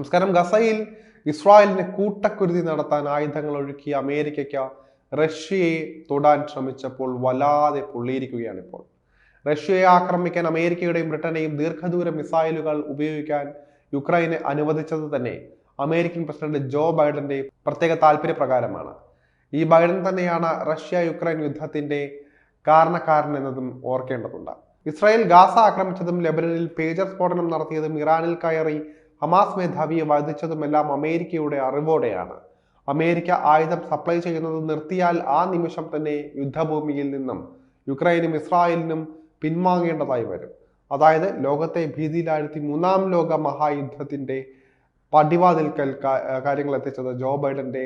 നമസ്കാരം. ഗസയിൽ ഇസ്രായേലിനെ കൂട്ടക്കുരുതി നടത്താൻ ആയുധങ്ങൾ ഒഴുക്കിയ അമേരിക്കയ്ക്ക് റഷ്യയെ തൊടാൻ ശ്രമിച്ചപ്പോൾ വല്ലാതെ പൊള്ളിയിരിക്കുകയാണ് ഇപ്പോൾ. റഷ്യയെ ആക്രമിക്കാൻ അമേരിക്കയുടെയും ബ്രിട്ടനെയും ദീർഘദൂര മിസൈലുകൾ ഉപയോഗിക്കാൻ യുക്രൈനെ അനുവദിച്ചത് തന്നെ അമേരിക്കൻ പ്രസിഡന്റ് ജോ ബൈഡന്റെ പ്രത്യേക താല്പര്യപ്രകാരമാണ്. ഈ ബൈഡൻ തന്നെയാണ് റഷ്യ യുക്രൈൻ യുദ്ധത്തിന്റെ കാരണക്കാരൻ എന്നതും ഓർക്കേണ്ടതുണ്ട്. ഇസ്രായേൽ ഗാസ ആക്രമിച്ചതും ലെബനനിൽ പേജർ സ്ഫോടനം നടത്തിയതും ഇറാനിൽ കയറി ഹമാസ് മേധാവിയെ വധിച്ചതുമെല്ലാം അമേരിക്കയുടെ അറിവോടെയാണ്. അമേരിക്ക ആയുധം സപ്ലൈ ചെയ്യുന്നത് നിർത്തിയാൽ ആ നിമിഷം തന്നെ യുദ്ധഭൂമിയിൽ നിന്നും യുക്രൈനും ഇസ്രായേലിനും പിൻവാങ്ങേണ്ടതായി വരും. അതായത് ലോകത്തെ ഭീതിയിലാഴ്ത്തി മൂന്നാം ലോക മഹായുദ്ധത്തിന്റെ പടിവാതിൽക്കൽ കാര്യങ്ങൾ എത്തിച്ചത് ജോ ബൈഡന്റെ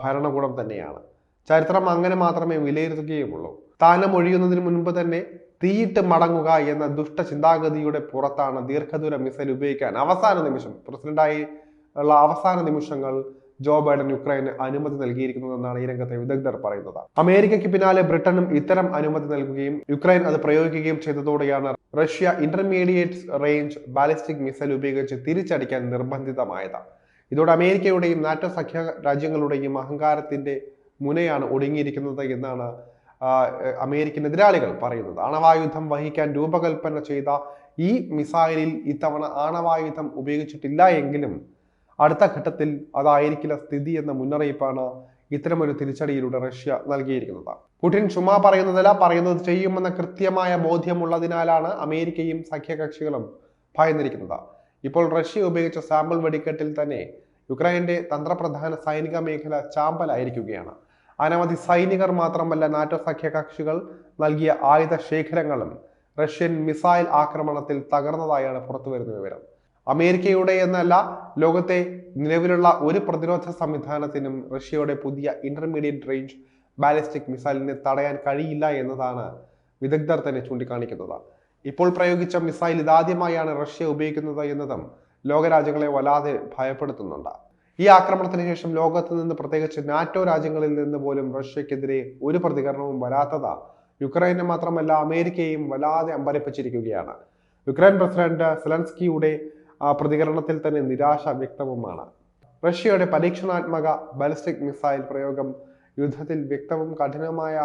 ഭരണകൂടം തന്നെയാണ്. ചരിത്രം അങ്ങനെ മാത്രമേ വിലയിരുത്തുകയുമുള്ളൂ. സ്ഥാനം ഒഴിയുന്നതിന് മുൻപ് തന്നെ തീയിട്ട് മടങ്ങുക എന്ന ദുഷ്ട ചിന്താഗതിയുടെ പുറത്താണ് ദീർഘദൂര മിസൈൽ ഉപയോഗിക്കാൻ അവസാന നിമിഷം. പ്രസിഡന്റായി ഉള്ള അവസാന നിമിഷങ്ങൾ ജോ ബൈഡൻ യുക്രൈന് അനുമതി നൽകിയിരിക്കുന്നതെന്നാണ് ഈ രംഗത്തെ വിദഗ്ധർ പറയുന്നത്. അമേരിക്കയ്ക്ക് പിന്നാലെ ബ്രിട്ടനും ഇത്തരം അനുമതി നൽകുകയും യുക്രൈൻ അത് പ്രയോഗിക്കുകയും ചെയ്തതോടെയാണ് Russia intermediate range ballistic missile ഉപയോഗിച്ച് തിരിച്ചടിക്കാൻ നിർബന്ധിതമായത്. ഇതോടെ അമേരിക്കയുടെയും നാറ്റോ സഖ്യ രാജ്യങ്ങളുടെയും അഹങ്കാരത്തിന്റെ മുനയാണ് ഒടുങ്ങിയിരിക്കുന്നത് എന്നാണ് അമേരിക്കൻ എതിരാളികൾ പറയുന്നത്. ആണവായുധം വഹിക്കാൻ രൂപകൽപ്പന ചെയ്ത ഈ മിസൈലിൽ ഇത്തവണ ആണവായുധം ഉപയോഗിച്ചിട്ടില്ല എങ്കിലും അടുത്ത ഘട്ടത്തിൽ അതായിരിക്കില്ല സ്ഥിതി എന്ന മുന്നറിയിപ്പാണ് ഇത്തരമൊരു തിരിച്ചടിയിലൂടെ റഷ്യ നൽകിയിരിക്കുന്നത്. പുടിൻ ചുമ്മാ പറയുന്നതല്ല പറയുന്നത് ചെയ്യുമെന്ന കൃത്യമായ ബോധ്യമുള്ളതിനാലാണ് അമേരിക്കയും സഖ്യകക്ഷികളും ഭയന്നിരിക്കുന്നത്. ഇപ്പോൾ റഷ്യ ഉപയോഗിച്ച സാമ്പിൾ വെടിക്കെട്ടിൽ തന്നെ യുക്രൈന്റെ തന്ത്രപ്രധാന സൈനിക മേഖല ചാമ്പലായിരിക്കുകയാണ്. അനവധി സൈനികർ മാത്രമല്ല നാറ്റോ സഖ്യകക്ഷികൾ നൽകിയ ആയുധ ശേഖരങ്ങളും റഷ്യൻ മിസൈൽ ആക്രമണത്തിൽ തകർന്നതായാണ് പുറത്തുവരുന്ന വിവരം. അമേരിക്കയുടെ എന്നല്ല ലോകത്തെ നിലവിലുള്ള ഒരു പ്രതിരോധ സംവിധാനത്തിനും റഷ്യയുടെ പുതിയ ഇന്റർമീഡിയറ്റ് റേഞ്ച് ബാലിസ്റ്റിക് മിസൈലിനെ തടയാൻ കഴിയില്ല എന്നതാണ് വിദഗ്ധർ തന്നെ ചൂണ്ടിക്കാണിക്കുന്നത്. ഇപ്പോൾ പ്രയോഗിച്ച മിസൈൽ ഇതാദ്യമായാണ് റഷ്യ ഉപയോഗിക്കുന്നത് എന്നതും ലോകരാജ്യങ്ങളെ വല്ലാതെ ഭയപ്പെടുത്തുന്നുണ്ട്. ഈ ആക്രമണത്തിന് ശേഷം ലോകത്ത് നിന്ന് പ്രത്യേകിച്ച് നാറ്റോ രാജ്യങ്ങളിൽ നിന്ന് പോലും റഷ്യക്കെതിരെ ഒരു പ്രതികരണവും വരാത്തത്. യുക്രൈനെ മാത്രമല്ല അമേരിക്കയെയും വല്ലാതെ അമ്പരപ്പിച്ചിരിക്കുകയാണ്. യുക്രൈൻ പ്രസിഡന്റ് സെലൻസ്കിയുടെ പ്രതികരണത്തിൽ തന്നെ നിരാശ വ്യക്തവുമാണ്. റഷ്യയുടെ പരീക്ഷണാത്മക ബാലിസ്റ്റിക് മിസൈൽ പ്രയോഗം യുദ്ധത്തിൽ വ്യക്തവും കഠിനമായ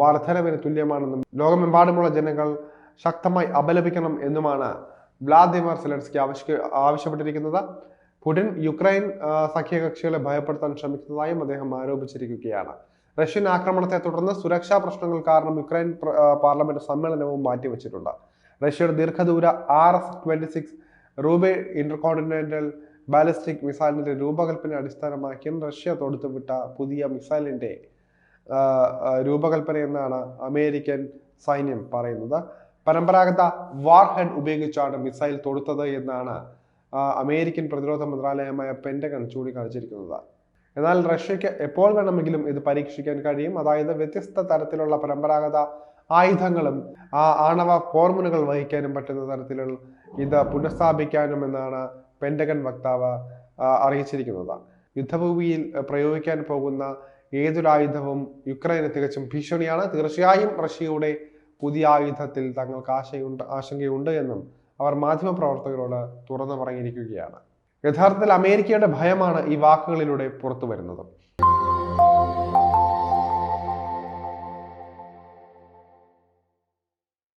വർധനവിന് തുല്യമാണെന്നും ലോകമെമ്പാടുമുള്ള ജനങ്ങൾ ശക്തമായി അപലപിക്കണം എന്നുമാണ് വ്ളാദിമിർ സെലൻസ്കി ആവശ്യ ആവശ്യപ്പെട്ടിരിക്കുന്നത്. പുടിൻ യുക്രൈൻ സഖ്യകക്ഷികളെ ഭയപ്പെടുത്താൻ ശ്രമിക്കുന്നതായും അദ്ദേഹം ആരോപിച്ചിരിക്കുകയാണ്. റഷ്യൻ ആക്രമണത്തെ തുടർന്ന് സുരക്ഷാ പ്രശ്നങ്ങൾ കാരണം യുക്രൈൻ പാർലമെന്റ് സമ്മേളനവും മാറ്റിവെച്ചിട്ടുണ്ട്. റഷ്യയുടെ ദീർഘദൂര ആർ എസ് ട്വന്റി സിക്സ് റൂബെ ഇന്റർകോണ്ടിനെന്റൽ ബാലിസ്റ്റിക് മിസൈലിന്റെ രൂപകൽപ്പന അടിസ്ഥാനമാക്കിയും റഷ്യ തൊടുത്തുവിട്ട പുതിയ മിസൈലിന്റെ രൂപകൽപ്പന എന്നാണ് അമേരിക്കൻ സൈന്യം പറയുന്നത്. പരമ്പരാഗത വാർ ഹെഡ് ഉപയോഗിച്ചാണ് മിസൈൽ തൊടുത്തത് എന്നാണ് അമേരിക്കൻ പ്രതിരോധ മന്ത്രാലയമായ പെന്റഗൺ ചൂണ്ടിക്കാണിച്ചിരിക്കുന്നത്. എന്നാൽ റഷ്യയ്ക്ക് എപ്പോൾ വേണമെങ്കിലും ഇത് പരീക്ഷിക്കാൻ കഴിയും. അതായത് വ്യത്യസ്ത തരത്തിലുള്ള പരമ്പരാഗത ആയുധങ്ങളും ആ ആണവ ഫോർമുലകൾ വഹിക്കാനും പറ്റുന്ന തരത്തിലുള്ള ഇത് പുനഃസ്ഥാപിക്കാനും എന്നാണ് പെന്റഗൺ വക്താവ് അറിയിച്ചിരിക്കുന്നത്. യുദ്ധഭൂമിയിൽ പ്രയോഗിക്കാൻ പോകുന്ന ഏതൊരു ആയുധവും യുക്രൈന് തികച്ചും ഭീഷണിയാണ്. തീർച്ചയായും റഷ്യയുടെ പുതിയ ആയുധത്തിൽ തങ്ങൾക്ക് ആശയുണ്ട് ആശങ്കയുണ്ട് എന്നും അവർ മാധ്യമപ്രവർത്തകരോട് തുറന്നു പറഞ്ഞിരിക്കുകയാണ്. യഥാർത്ഥത്തിൽ അമേരിക്കയുടെ ഭയമാണ് ഈ വാക്കുകളിലൂടെ പുറത്തു വരുന്നത്